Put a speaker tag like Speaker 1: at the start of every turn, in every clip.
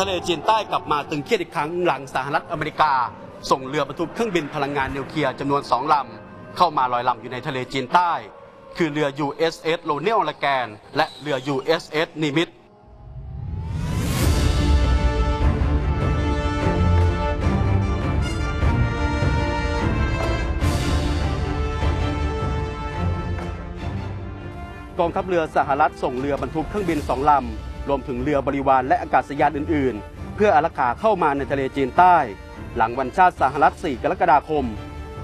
Speaker 1: ทะเลจีนใต้กลับมาตึงเครียดอีกครั้งหลังสหรัฐอเมริกา ส่งเรือบรรทุกเครื่องบินพลังงานนิวเคลียร์จำนวนสองลำ เข้ามาลอยลำอยู่ในทะเลจีนใต้ คือเรือ USS โ o เนลลาแกน และเรือ USS นิมิตกองทัพเรือสหรัฐส่งเรือบรรทุกเครื่องบินสองลำ รวมถึงเรือบริวารและอากาศยานอื่น ๆ เพื่ออารักขาเข้ามาในทะเลจีนใต้ หลังวันชาติสหรัฐ 4 กรกฎาคม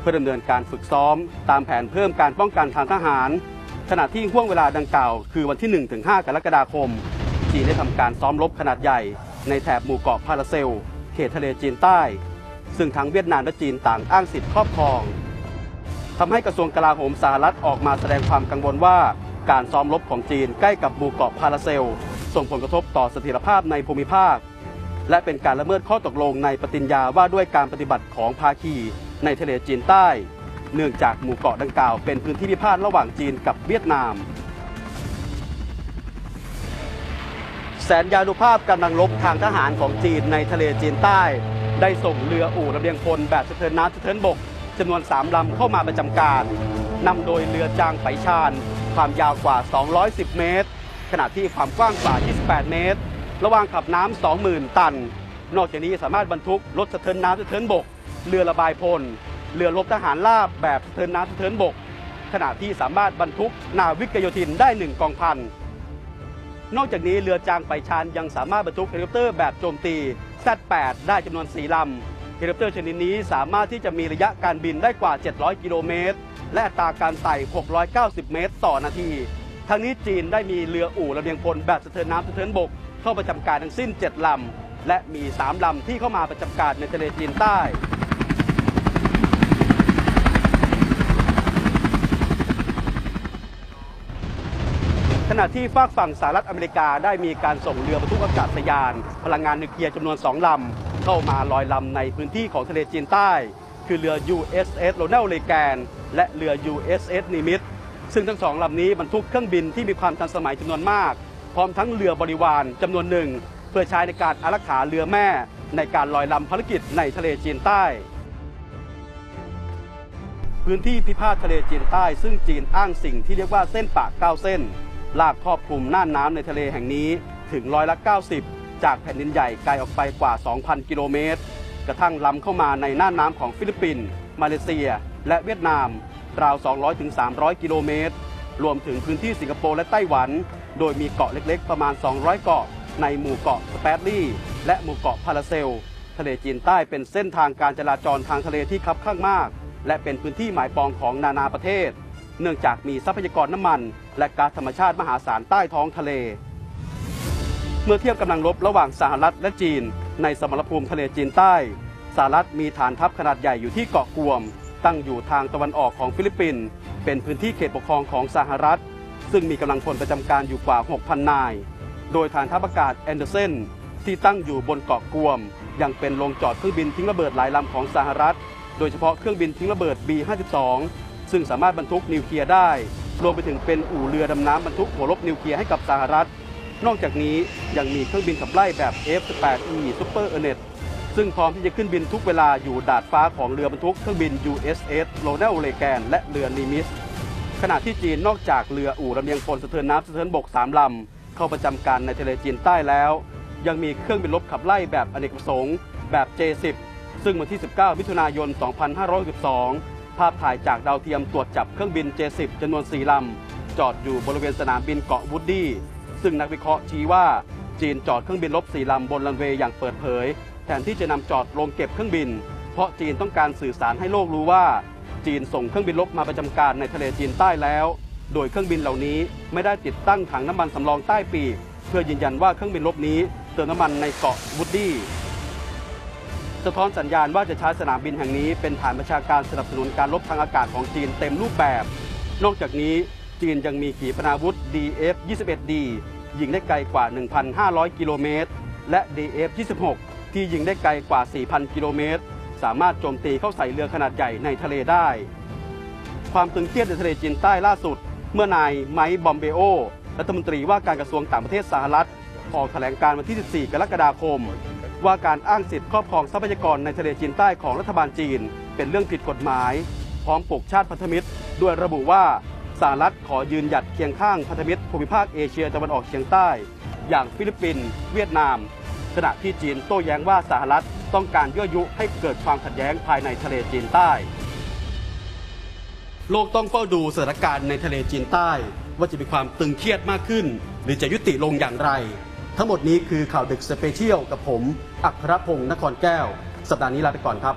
Speaker 1: เพื่อดำเนินการฝึกซ้อม ตามแผนเพิ่มการป้องกันทางทหาร ขณะที่ห่วงเวลาดังกล่าว คือวันที่ 1-5 กรกฎาคม จีนได้ทำการซ้อมรบขนาดใหญ่ ในแถบหมู่เกาะพาราเซล เขตทะเลจีนใต้ ซึ่งทั้งเวียดนามและจีนต่างอ้างสิทธิครอบครองทำให้กระทรวงกลาโหมสหรัฐออกมาแสดงความกังวลว่าการซ้อมรบของจีนใกล้กับหมู่เกาะพาราเซล ส่งผลกระทบต่อเสถียรภาพในภูมิภาค และเป็นการละเมิดข้อตกลงในปฏิญญาว่าด้วยการปฏิบัติของภาคี ในทะเลจีนใต้ เนื่องจากหมู่เกาะดังกล่าวเป็นพื้นที่พิพาทระหว่างจีนกับเวียดนาม แสนยานุภาพกำลังรบทางทหารของจีนในทะเลจีนใต้ ได้ส่งเรืออู่ระเบียงพลแบบสะเทินน้ำสะเทินบกจำนวน 3 ลำเข้ามาประจำการนำโดยเรือจางไฝชาน ความยาวกว่า 210 เมตร ขณะที่ความกว้างกว่า 28 เมตร ระหว่างขับน้ำ20,000 ตัน นอกจากนี้สามารถบรรทุกรถสะเทินน้ำสะเทินบก เรือระบายพล เรือรบทหารราบแบบสะเทินน้ำสะเทินบก ขณะที่สามารถบรรทุกนาวิกโยธินได้หนึ่งกองพัน นอกจากนี้เรือจางไปชานยังสามารถบรรทุกเฮลิคอปเตอร์แบบโจมตี Z8 ได้จำนวน 4 ลำ เฮลิคอปเตอร์ชนิดนี้สามารถที่จะมีระยะการบินได้กว่า 700 กิโลเมตร และอัตราการไต่ 690 เมตร ต่อนาที ทั้งนี้จีนได้มีเรืออู่ระเบียงพลแบบสะเทินน้ำสะเทินบก เข้าประจำการทั้งสิ้น 7 ลำ และมี 3 ลำที่เข้ามาประจำการในทะเลจีนใต้ ขณะที่ฝากฝั่งสหรัฐอเมริกาได้มีการส่งเรือบรรทุกอากาศยาน พลังงานนิวเคลียร์จำนวน 2 ลำ เข้ามาลอยลำในพื้นที่ของทะเลจีนใต้ คือเรือ USS Ronald Reagan และเรือ USS Nimitz ซึ่งทั้งสองลำนี้บรรทุกเครื่องบินที่มีความทันสมัยจำนวนมาก พร้อมทั้งเรือบริวารจำนวนหนึ่ง เพื่อใช้ในการอารักขาเรือแม่ ในการลอยลำภารกิจในทะเลจีนใต้ พื้นที่พิพาททะเลจีนใต้ ซึ่งจีนอ้างสิ่งที่เรียกว่าเส้นปากเก้าเส้น ลากครอบคลุมน่านน้ำในทะเลแห่งนี้ถึงร้อยละ 90 จากแผ่นดินใหญ่ไกลออกไปกว่า 2,000 กิโลเมตร กระทั่งล้ำเข้ามาในน่านน้ำของฟิลิปปินส์มาเลเซีย และเวียดนาม ราว 200-300 กิโลเมตร รวมถึงพื้นที่สิงคโปร์และไต้หวัน โดยมีเกาะเล็กๆ ประมาณ 200 เกาะ ในหมู่เกาะสเปดลี่ และหมู่เกาะพาราเซล ทะเลจีนใต้เป็นเส้นทางการจราจรทางทะเลที่คับข้างมาก และเป็นพื้นที่หมายปองของนานาประเทศ เนื่องจากมีทรัพยากรน้ำมัน และก๊าซธรรมชาติมหาศาลใต้ท้องทะเล เมื่อเทียบกำลังรบระหว่างสหรัฐและจีน ในสมรภูมิทะเลจีนใต้สหรัฐมีฐานทัพขนาดใหญ่อยู่ที่เกาะกวม ตั้งอยู่ทางตะวันออกของฟิลิปปินส์เป็นพื้นที่เขตปกครองของสหรัฐ ซึ่งมีกำลังพลประจำการอยู่กว่า 6,000 นาย โดยฐานทัพอากาศแอนเดอร์เซนที่ตั้งอยู่บนเกาะกวม ยังเป็นโรงจอดเครื่องบินทิ้งระเบิดหลายลำของสหรัฐ โดยเฉพาะเครื่องบินทิ้งระเบิด B-52 ซึ่งสามารถบรรทุกนิวเคลียร์ได้ รวมไปถึงเป็นอู่เรือดำน้ำบรรทุกหัวรบนิวเคลียร์ให้กับสหรัฐ นอกจากนี้ยังมีเครื่องบินขับไล่แบบ F-18E Super Hornet ซึ่งพร้อมที่จะขึ้นบินทุกเวลาอยู่ดาดฟ้าของเรือบรรทุกเครื่องบิน USS Ronald Reagan และเรือนิมิสขณะที่จีนนอกจากเรืออู่ระเบียงพลสะเทินน้ำสะเทินบก3ลำเข้าประจำการในทะเลจีนใต้แล้ว ยังมีเครื่องบินรบขับไล่แบบอเนกประสงค์แบบ J10 ซึ่งวันที่ 19 มิถุนายน 2562 ภาพถ่ายจากดาวเทียมตรวจจับเครื่องบิน J10 จำนวน 4 ลำ จอดอยู่บริเวณสนามบินเกาะวูดดี้ ซึ่งนักวิเคราะห์ชี้ว่า จีนจอดเครื่องบินรบ4 ลำบนรันเวย์อย่างเปิดเผย แทนที่จะนำจอดลงเก็บเครื่องบิน เพราะจีนต้องการสื่อสารให้โลกรู้ว่า จีนส่งเครื่องบินรบมาประจำการในทะเลจีนใต้แล้ว โดยเครื่องบินเหล่านี้ไม่ได้ติดตั้งถังน้ำมันสำรองใต้ปีกเพื่อยืนยันว่าเครื่องบินรบนี้เติมน้ำมันในเกาะวูดดี้สะท้อนสัญญาณว่าจะใช้สนามบินแห่งนี้เป็นฐานประชาการสนับสนุนการรบทางอากาศของจีนเต็มรูปแบบ นอกจากนี้จีนยังมีขีปนาวุธ DF-21D ยิงได้ไกลกว่า 1,500 กิโลเมตร และ DF-26 ที่ยิงได้ไกลกว่า 4,000 กิโลเมตร สามารถโจมตีเข้าใส่เรือขนาดใหญ่ในทะเลได้ ความตึงเครียดในทะเลจีนใต้ล่าสุด เมื่อนายไมค์บอมเบโอ รัฐมนตรีว่าการกระทรวงต่างประเทศสหรัฐ ออกแถลงการวันที่ 14 กรกฎาคม ว่าการอ้างสิทธิครอบครองทรัพยากรในทะเลจีนใต้ของรัฐบาลจีน เป็นเรื่องผิดกฎหมาย พร้อมปลุกชาติพันธมิตร ด้วยระบุว่าสหรัฐขอยืนหยัดเคียงข้างพันธมิตรภูมิภาคเอเชียตะวันออกเฉียงใต้ อย่างฟิลิปปินส์เวียดนาม ขณะที่จีนโต้แย้งว่าสหรัฐต้องการยั่วยุให้เกิดความขัดแย้งภายในทะเลจีนใต้ โลกต้องเฝ้าดูสถานการณ์ในทะเลจีนใต้ ว่าจะมีความตึงเครียดมากขึ้น หรือจะยุติลงอย่างไร ทั้งหมดนี้คือข่าวดึกสเปเชียลกับผม อัครพงศ์นครแก้ว สัปดาห์นี้ลาไปก่อนครับ